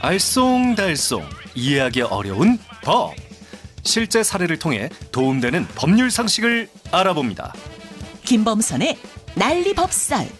알쏭달쏭 이해하기 어려운 법 실제 사례를 통해 도움되는 법률 상식을 알아봅니다. 김범선의 난리 법살.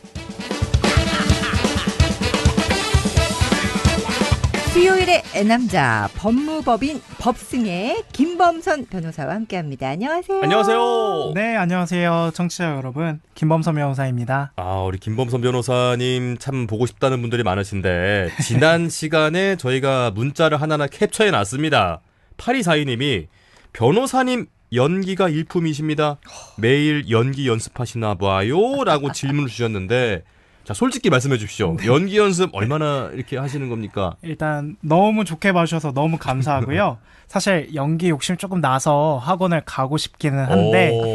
수요일의 남자 법무법인 법승의 김범선 변호사와 함께합니다. 안녕하세요. 안녕하세요. 네, 안녕하세요. 청취자 여러분. 김범선 변호사입니다. 아, 우리 김범선 변호사님 참 보고 싶다는 분들이 많으신데 지난 시간에 저희가 문자를 하나하나 캡처해 놨습니다. 8242님이 변호사님 연기가 일품이십니다. 매일 연기 연습하시나 봐요? 라고 질문을 주셨는데 자, 솔직히 말씀해 주십시오. 연기 연습 얼마나 이렇게 하시는 겁니까? 일단 너무 좋게 봐주셔서 너무 감사하고요. 사실 연기 욕심 조금 나서 학원을 가고 싶기는 한데 오.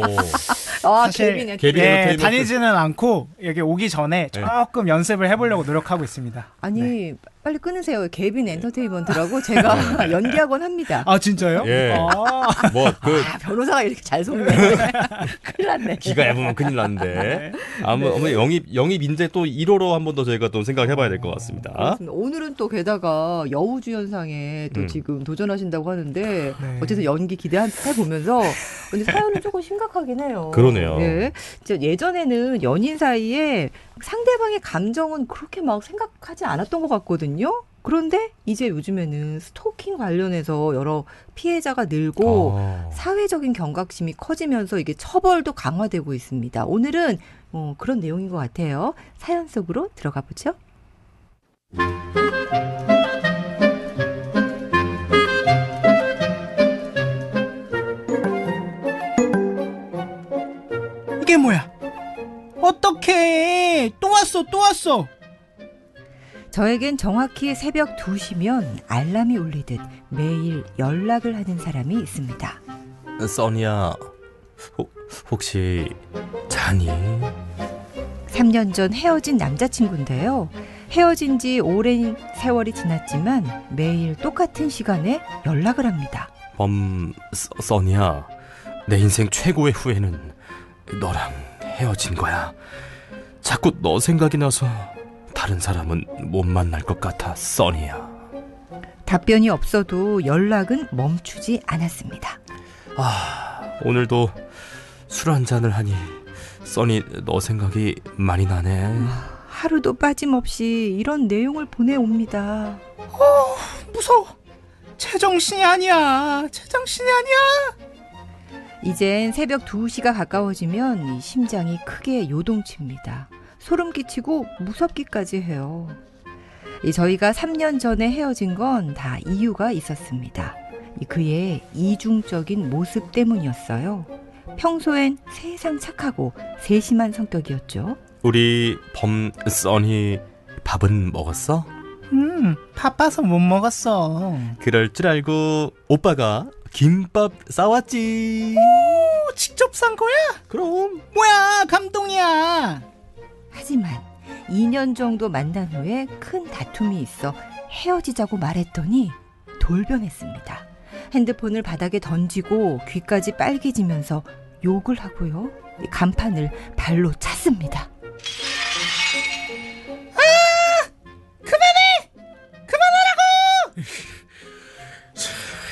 아, 사실 개빈의 개빈 예, 엔터테인먼트. 다니지는 않고 여기 오기 전에 네. 조금 연습을 해보려고 노력하고 있습니다. 아니 네. 빨리 끊으세요. 개빈 엔터테인먼트라고 제가 연기학원 합니다. 아 진짜요? 예. 아, 뭐 그 아, 변호사가 이렇게 잘 속네. 큰일 났네. 기가 얇으면 큰일 났는데. 아무 아무 영입 영입 인재 또 1호로 한 번 더 저희가 또 생각해 봐야 될 것 같습니다. 그렇습니다. 오늘은 또 게다가 여우주연상에 또 음. 지금 도전하신다고 하는데 네. 어쨌든 연기 기대해 보면서 근데 사연은 조금 심각하긴 해요. 그러네요. 예. 진짜 예전에는 연인 사이에 상대방의 감정은 그렇게 막 생각하지 않았던 것 같거든요. 그런데 이제 요즘에는 스토킹 관련해서 여러 피해자가 늘고 아. 사회적인 경각심이 커지면서 이게 처벌도 강화되고 있습니다. 오늘은 어, 그런 내용인 것 같아요. 사연 속으로 들어가 보죠. 이게 뭐야? 어떡해? 또 왔어, 또 왔어. 저에겐 정확히 새벽 2시면 알람이 울리듯 매일 연락을 하는 사람이 있습니다. 써니야 혹, 혹시 자니? 3년 전 헤어진 남자친구인데요. 헤어진 지 오랜 세월이 지났지만 매일 똑같은 시간에 연락을 합니다. 범 써, 써니야 내 인생 최고의 후회는 너랑 헤어진 거야. 자꾸 너 생각이 나서 다른 사람은 못 만날 것 같아 써니야. 답변이 없어도 연락은 멈추지 않았습니다. 아 오늘도 술 한 잔을 하니 써니 너 생각이 많이 나네. 하루도 빠짐없이 이런 내용을 보내옵니다. 무서워. 제정신이 아니야. 제정신이 아니야. 이젠 새벽 2시가 가까워지면 이 심장이 크게 요동칩니다. 소름 끼치고 무섭기까지 해요. 이 저희가 3년 전에 헤어진 건 다 이유가 있었습니다. 이 그의 이중적인 모습 때문이었어요. 평소엔 세상 착하고 세심한 성격이었죠. 우리 범 써니 밥은 먹었어? 음, 바빠서 못 먹었어. 그럴 줄 알고 오빠가 김밥 싸왔지. 오, 직접 산 거야? 그럼 뭐야, 감동이야. 하지만 2년 정도 만난 후에 큰 다툼이 있어 헤어지자고 말했더니 돌변했습니다. 핸드폰을 바닥에 던지고 귀까지 빨개지면서 욕을 하고요. 이 간판을 발로 찼습니다.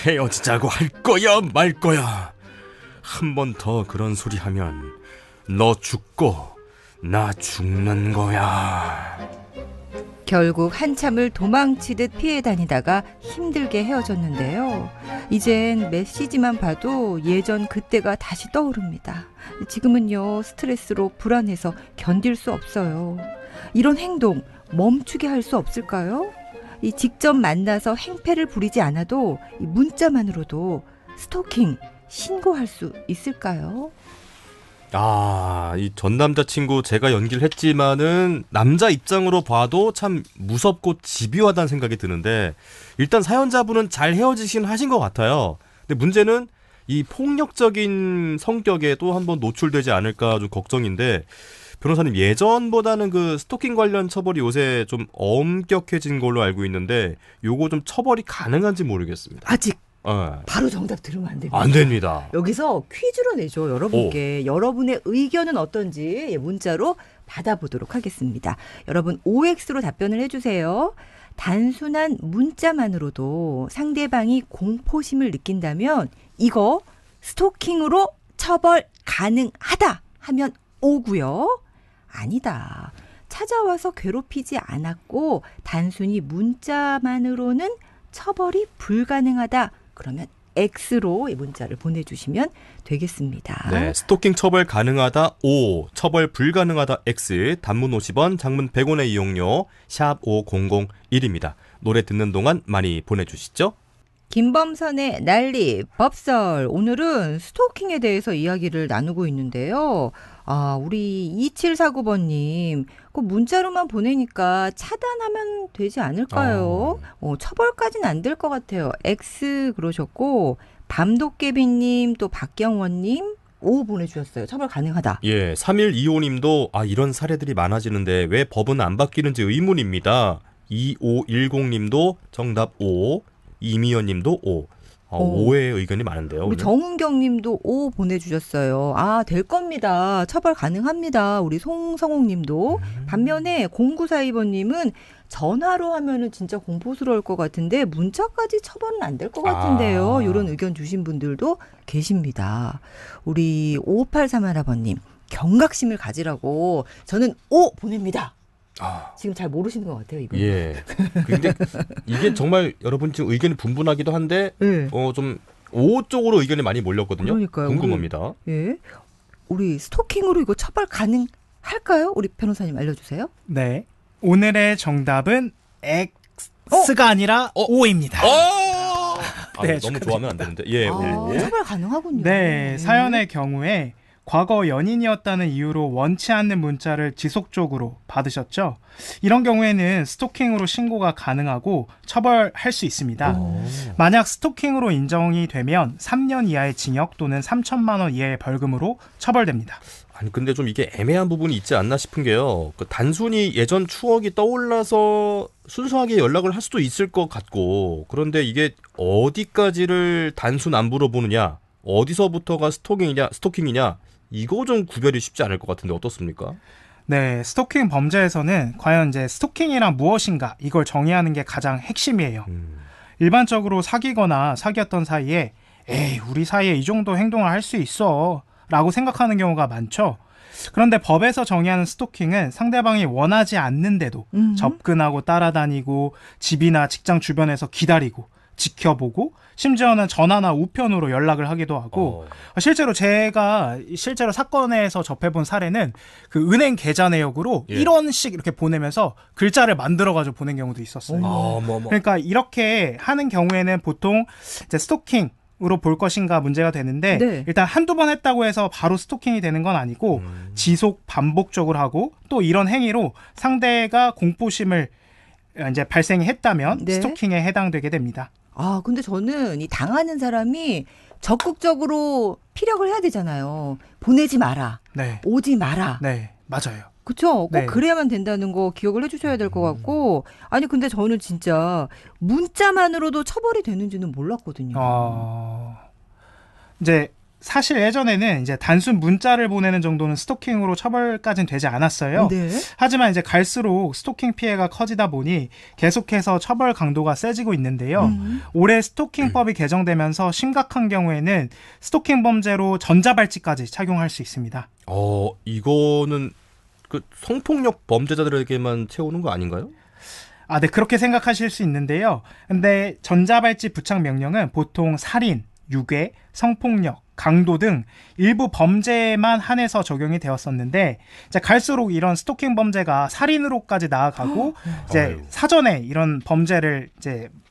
헤어지자고 할 거야 말 거야. 한 번 더 그런 소리 하면 너 죽고 나 죽는 거야. 결국 한참을 도망치듯 피해 다니다가 힘들게 헤어졌는데요. 이젠 메시지만 봐도 예전 그때가 다시 떠오릅니다. 지금은요, 스트레스로 불안해서 견딜 수 없어요. 이런 행동 멈추게 할 수 없을까요? 이 직접 만나서 행패를 부리지 않아도 이 문자만으로도 스토킹 신고할 수 있을까요? 아, 이 전 남자친구 제가 연기를 했지만은 남자 입장으로 봐도 참 무섭고 집요하다는 생각이 드는데 일단 사연자분은 잘 헤어지신 하신 것 같아요. 근데 문제는 이 폭력적인 성격에 또 한번 노출되지 않을까 좀 걱정인데 변호사님 예전보다는 그 스토킹 관련 처벌이 요새 좀 엄격해진 걸로 알고 있는데 요거 좀 처벌이 가능한지 모르겠습니다. 아직 어, 바로 정답 들으면 안 됩니다. 안 됩니다. 여기서 퀴즈로 내죠 여러분께 여러분의 의견은 어떤지 예, 문자로 받아보도록 하겠습니다. 여러분 OX로 답변을 해주세요. 단순한 문자만으로도 상대방이 공포심을 느낀다면 이거 스토킹으로 처벌 가능하다 하면 오고요. 아니다. 찾아와서 괴롭히지 않았고 단순히 문자만으로는 처벌이 불가능하다. 그러면 X로 이 문자를 보내주시면 되겠습니다. 네, 스토킹 처벌 가능하다 O, 처벌 불가능하다 X, 단문 50원, 장문 100원의 이용료 샵 5001입니다. 노래 듣는 동안 많이 보내주시죠. 김범선의 난리 법설 오늘은 스토킹에 대해서 이야기를 나누고 있는데요. 아, 우리 2749번님, 그 문자로만 보내니까 차단하면 되지 않을까요? 어, 처벌까지는 안 될 것 같아요. X 그러셨고, 밤도깨비님, 또 박경원님, O 보내주셨어요. 처벌 가능하다. 예, 3125님도 아 이런 사례들이 많아지는데 왜 법은 안 바뀌는지 의문입니다. 2510님도 정답 O, 이미연 님도 O. 어, 오. O의 의견이 많은데요. 우리 오늘. 정은경 님도 O 보내주셨어요. 아, 될 겁니다. 처벌 가능합니다. 우리 송성옥 님도. 음. 반면에 0942번 님은 전화로 하면은 진짜 공포스러울 것 같은데 문자까지 처벌은 안 될 것 같은데요. 아. 이런 의견 주신 분들도 계십니다. 우리 5831번님 경각심을 가지라고 저는 O 보냅니다. 아, 지금 잘 모르시는 것 같아요, 이거. 예. 근데 이게 정말 여러분 지금 의견이 분분하기도 한데 예. 어좀 O 쪽으로 의견이 많이 몰렸거든요. 그러니까요. 궁금합니다. 예. 우리 스토킹으로 이거 처벌 가능할까요? 우리 변호사님 알려주세요. 네. 오늘의 정답은 X가 아니라 어? O입니다. 아, 네, 너무 축하드립니다. 좋아하면 안 되는데. 예. 아, O. 처벌 가능하군요. 네, 예. 사연의 경우에 과거 연인이었다는 이유로 원치 않는 문자를 지속적으로 받으셨죠. 이런 경우에는 스토킹으로 신고가 가능하고 처벌할 수 있습니다. 만약 스토킹으로 인정이 되면 3년 이하의 징역 또는 3천만 원 이하의 벌금으로 처벌됩니다. 아니 근데 좀 이게 애매한 부분이 있지 않나 싶은 게요. 그 단순히 예전 추억이 떠올라서 순수하게 연락을 할 수도 있을 것 같고 그런데 이게 어디까지를 단순 안부로 보느냐, 어디서부터가 스토킹이냐, 스토킹이냐 이거 좀 구별이 쉽지 않을 것 같은데 어떻습니까? 네, 스토킹 범죄에서는 과연 이제 스토킹이란 무엇인가 이걸 정의하는 게 가장 핵심이에요. 음. 일반적으로 사귀거나 사귀었던 사이에 에이, 우리 사이에 이 정도 행동을 할 수 있어. 라고 생각하는 경우가 많죠. 그런데 법에서 정의하는 스토킹은 상대방이 원하지 않는데도 음. 접근하고 따라다니고 집이나 직장 주변에서 기다리고 지켜보고 심지어는 전화나 우편으로 연락을 하기도 하고 어. 실제로 제가 실제로 사건에서 접해본 사례는 그 은행 계좌 내역으로 예. 1원씩 이렇게 보내면서 글자를 만들어가지고 보낸 경우도 있었어요. 아, 뭐, 뭐. 그러니까 이렇게 하는 경우에는 보통 이제 스토킹 으로 볼 것인가 문제가 되는데 네. 일단 한두 번 했다고 해서 바로 스토킹이 되는 건 아니고 음. 지속 반복적으로 하고 또 이런 행위로 상대가 공포심을 이제 발생이 했다면 네. 스토킹에 해당되게 됩니다. 아, 근데 저는 이 당하는 사람이 적극적으로 피력을 해야 되잖아요. 보내지 마라. 네. 오지 마라. 네. 맞아요. 그쵸? 꼭 네. 그래야만 된다는 거 기억을 해주셔야 될 것 같고. 아니, 근데 저는 진짜 문자만으로도 처벌이 되는지는 몰랐거든요. 어, 이제 사실 예전에는 이제 단순 문자를 보내는 정도는 스토킹으로 처벌까지는 되지 않았어요. 네. 하지만 이제 갈수록 스토킹 피해가 커지다 보니 계속해서 처벌 강도가 세지고 있는데요. 음. 올해 스토킹법이 개정되면서 심각한 경우에는 스토킹 범죄로 전자발찌까지 착용할 수 있습니다. 어, 이거는 그 성폭력 범죄자들에게만 채우는 거 아닌가요? 아, 네, 그렇게 생각하실 수 있는데요. 근데 전자발찌 부착 명령은 보통 살인, 유괴, 성폭력, 강도 등 일부 범죄에만 한해서 적용이 되었었는데 이제 갈수록 이런 스토킹 범죄가 살인으로까지 나아가고 이제 아유. 사전에 이런 범죄를 이제 음.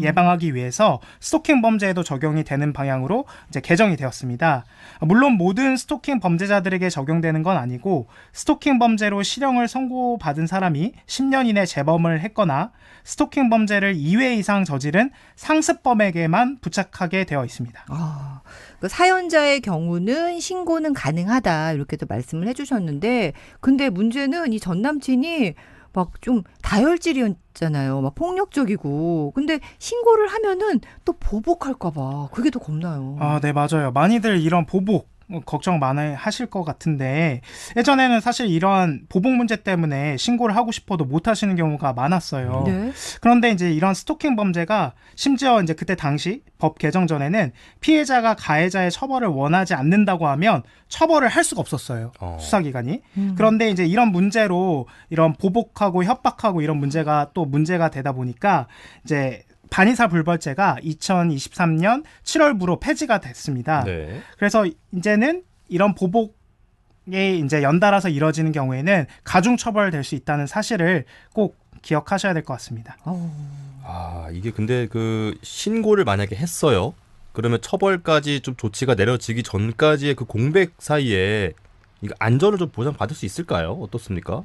예방하기 위해서 스토킹 범죄에도 적용이 되는 방향으로 이제 개정이 되었습니다. 물론 모든 스토킹 범죄자들에게 적용되는 건 아니고 스토킹 범죄로 실형을 선고받은 사람이 10년 이내 재범을 했거나 스토킹 범죄를 2회 이상 저지른 상습범에게만 부착하게 되어 있습니다. 아, 그 사연자의 경우는 신고는 가능하다 이렇게 도 말씀을 해주셨는데, 근데 문제는 이 전 남친이 막 좀 다혈질이었잖아요. 막 폭력적이고. 근데 신고를 하면은 또 보복할까봐 그게 더 겁나요. 아, 네, 맞아요. 많이들 이런 보복 어, 걱정 많이 하실 것 같은데 예전에는 사실 이런 보복 문제 때문에 신고를 하고 싶어도 못 하시는 경우가 많았어요. 네. 그런데 이제 이런 스토킹 범죄가 심지어 이제 그때 당시 법 개정 전에는 피해자가 가해자의 처벌을 원하지 않는다고 하면 처벌을 할 수가 없었어요. 어. 수사기관이. 음. 그런데 이제 이런 문제로 이런 보복하고 협박하고 이런 문제가 또 문제가 되다 보니까 이제 반의사 불벌죄가 2023년 7월부로 폐지가 됐습니다. 네. 그래서 이제는 이런 보복에 이제 연달아서 이뤄지는 경우에는 가중 처벌될 수 있다는 사실을 꼭 기억하셔야 될 것 같습니다. 어우, 아 이게 근데 그 신고를 만약에 했어요. 그러면 처벌까지 좀 조치가 내려지기 전까지의 그 공백 사이에 이거 안전을 좀 보장 받을 수 있을까요? 어떻습니까?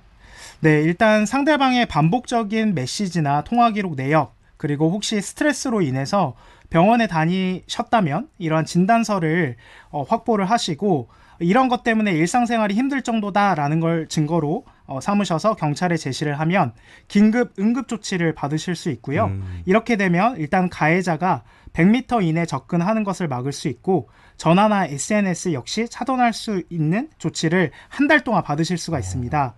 네, 일단 상대방의 반복적인 메시지나 통화 기록 내역 그리고 혹시 스트레스로 인해서 병원에 다니셨다면 이러한 진단서를 어, 확보를 하시고 이런 것 때문에 일상생활이 힘들 정도다라는 걸 증거로 어, 삼으셔서 경찰에 제시를 하면 긴급 응급 조치를 받으실 수 있고요. 음. 이렇게 되면 일단 가해자가 100m 이내 접근하는 것을 막을 수 있고 전화나 SNS 역시 차단할 수 있는 조치를 한 달 동안 받으실 수가 있습니다.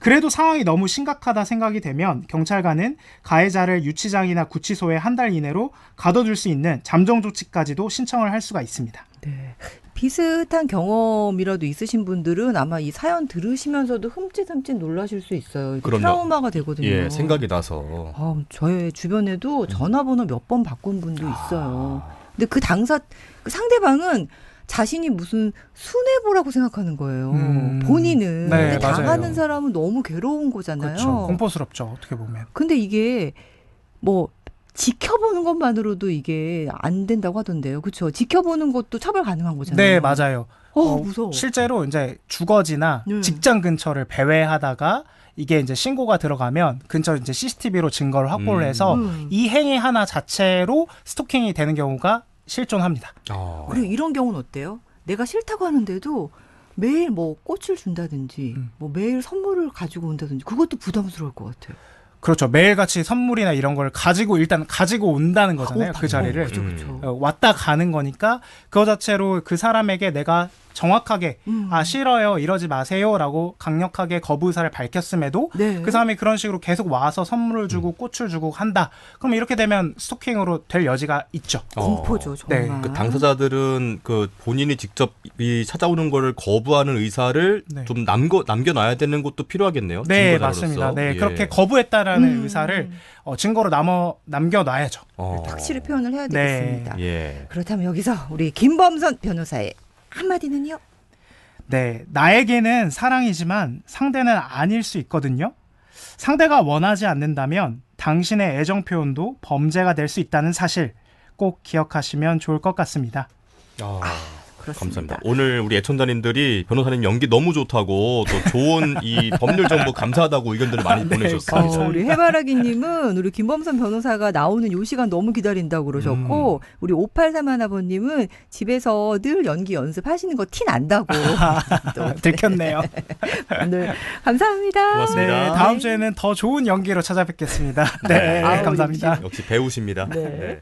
그래도 상황이 너무 심각하다 생각이 되면 경찰관은 가해자를 유치장이나 구치소에 한 달 이내로 가둬둘 수 있는 잠정 조치까지도 신청을 할 수가 있습니다. 네. 비슷한 경험이라도 있으신 분들은 아마 이 사연 들으시면서도 흠칫흠칫 놀라실 수 있어요. 그럼요. 트라우마가 되거든요. 예, 생각이 나서. 아, 저의 주변에도 전화번호 몇 번 바꾼 분도 있어요. 근데 그 당사 그 상대방은 자신이 무슨 순애보라고 생각하는 거예요. 음. 본인은. 네, 근데 당하는 맞아요. 사람은 너무 괴로운 거잖아요. 그렇죠. 공포스럽죠. 어떻게 보면. 근데 이게 뭐 지켜보는 것만으로도 이게 안 된다고 하던데요. 그렇죠? 지켜보는 것도 처벌 가능한 거잖아요. 네, 맞아요. 어, 어, 무서워. 실제로 이제 주거지나 네. 직장 근처를 배회하다가 이게 이제 신고가 들어가면 근처 이제 CCTV로 증거를 확보를 음. 해서 음. 이 행위 하나 자체로 스토킹이 되는 경우가 실존합니다. 아. 그리고 이런 경우는 어때요? 내가 싫다고 하는데도 매일 뭐 꽃을 준다든지 음. 뭐 매일 선물을 가지고 온다든지 그것도 부담스러울 것 같아요. 그렇죠. 매일같이 선물이나 이런 걸 가지고 일단 가지고 온다는 거잖아요. 어, 그 자리를. 음. 왔다 가는 거니까 그거 자체로 그 사람에게 내가 정확하게 음. 아 싫어요 이러지 마세요라고 강력하게 거부 의사를 밝혔음에도 네. 그 사람이 그런 식으로 계속 와서 선물을 주고 꽃을 주고 한다. 그럼 이렇게 되면 스토킹으로 될 여지가 있죠. 공포죠, 네, 정말. 그 당사자들은 그 본인이 직접 이 찾아오는 거를 거부하는 의사를 네. 좀 남겨 남겨놔야 되는 것도 필요하겠네요. 네. 맞습니다. 네, 예. 그렇게 거부했다라는 음. 의사를 어, 증거로 남어 남겨놔야죠. 어. 확실히 표현을 해야 네. 되겠습니다. 예. 그렇다면 여기서 우리 김범선 변호사의 한마디는요? 네, 나에게는 사랑이지만 상대는 아닐 수 있거든요. 상대가 원하지 않는다면 당신의 애정 표현도 범죄가 될 수 있다는 사실 꼭 기억하시면 좋을 것 같습니다. 아, 그렇습니다. 감사합니다. 오늘 우리 애청자님들이 변호사님 연기 너무 좋다고 또 좋은 이 법률 정보 감사하다고 의견들을 많이 네, 보내주셨어요. 어. 우리 해바라기님은 우리 김범선 변호사가 나오는 요 시간 너무 기다린다고 그러셨고, 음. 우리 5831 아버님은 집에서 늘 연기 연습하시는 거 티 난다고. 또 들켰네요. 오늘 감사합니다. 고맙습니다. 네, 다음 주에는 더 좋은 연기로 찾아뵙겠습니다. 네, 아우, 감사합니다. 역시 배우십니다. 네. 네.